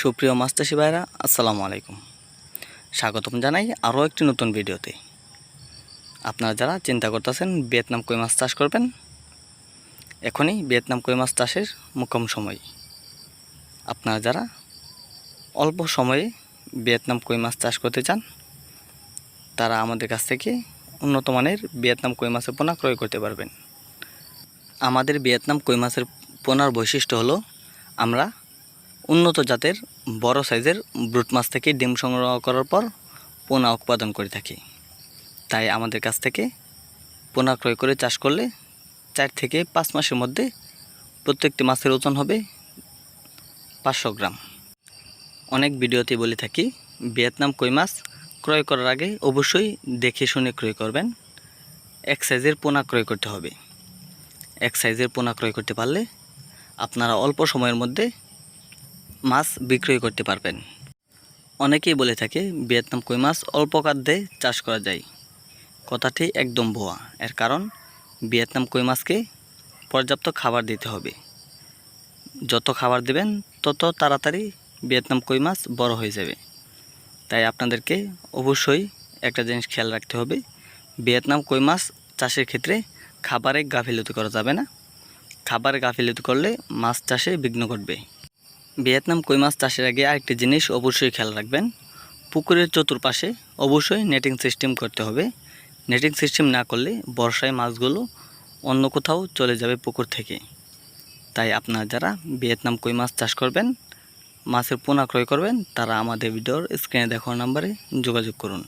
সুপ্রিয় মাস্টাসি ভাইরা আসসালামু আলাইকুম। স্বাগতম জানাই আরও একটি নতুন ভিডিওতে। আপনারা যারা চিন্তা করতেছেন ভিয়েতনাম কই মাছ চাষ করবেন, এখনই ভিয়েতনাম কই মাছ চাষের মোক্ষম সময়। আপনারা যারা অল্প সময়ে ভিয়েতনাম কই মাছ চাষ করতে চান, তারা আমাদের কাছ থেকে উন্নত মানের ভিয়েতনাম কই মাছের পোনা ক্রয় করতে পারবেন। আমাদের ভিয়েতনাম কই মাছের পোনার বৈশিষ্ট্য হলো, আমরা উন্নত জাতের বড় সাইজের ব্রুট মাছ থেকে ডিম সংগ্রহ করার পর পোনা উৎপাদন করে থাকি। তাই আমাদের কাছ থেকে পোনা ক্রয় করে চাষ করলে চার থেকে পাঁচ মাসের মধ্যে প্রত্যেকটি মাছের ওজন হবে পাঁচশো গ্রাম। অনেক ভিডিওতে বলে থাকি, ভিয়েতনাম কই মাছ ক্রয় করার আগে অবশ্যই দেখে শুনে ক্রয় করবেন। এক সাইজের পোনা ক্রয় করতে হবে। এক সাইজের পোনা ক্রয় করতে পারলে আপনারা অল্প সময়ের মধ্যে মাছ বিক্রয় করতে পারবেন। অনেকেই বলে থাকে, ভিয়েতনাম কই মাছ অল্প খাদ্যে চাষ করা যায়। কথাটি একদম ভুয়া। এর কারণ, ভিয়েতনাম কই মাছকে পর্যাপ্ত খাবার দিতে হবে। যত খাবার দেবেন, তত তাড়াতাড়ি ভিয়েতনাম কই মাছ বড় হয়ে যাবে। তাই আপনাদেরকে অবশ্যই একটা জিনিস খেয়াল রাখতে হবে, ভিয়েতনাম কই মাছ চাষের ক্ষেত্রে খাবারে গাফিলতি করা যাবে না। খাবারে গাফিলতি করলে মাছ চাষে বিঘ্ন ঘটবে। ভিয়েতনাম কই মাছ চাষের আগে আরেকটি জিনিস অবশ্যই খেয়াল রাখবেন। পুকুরের চতুর্পাশে অবশ্যই নেটিং সিস্টেম করতে হবে। নেটিং সিস্টেম না করলে বর্ষায় মাছগুলো অন্য কোথাও চলে যাবে পুকুর থেকে। তাই আপনারা যারা ভিয়েতনাম কই মাছ চাষ করবেন, মাছের পোনা ক্রয় করবেন, তারা আমাদের ভিডিওর স্ক্রিনে দেখার নাম্বারে যোগাযোগ করুন।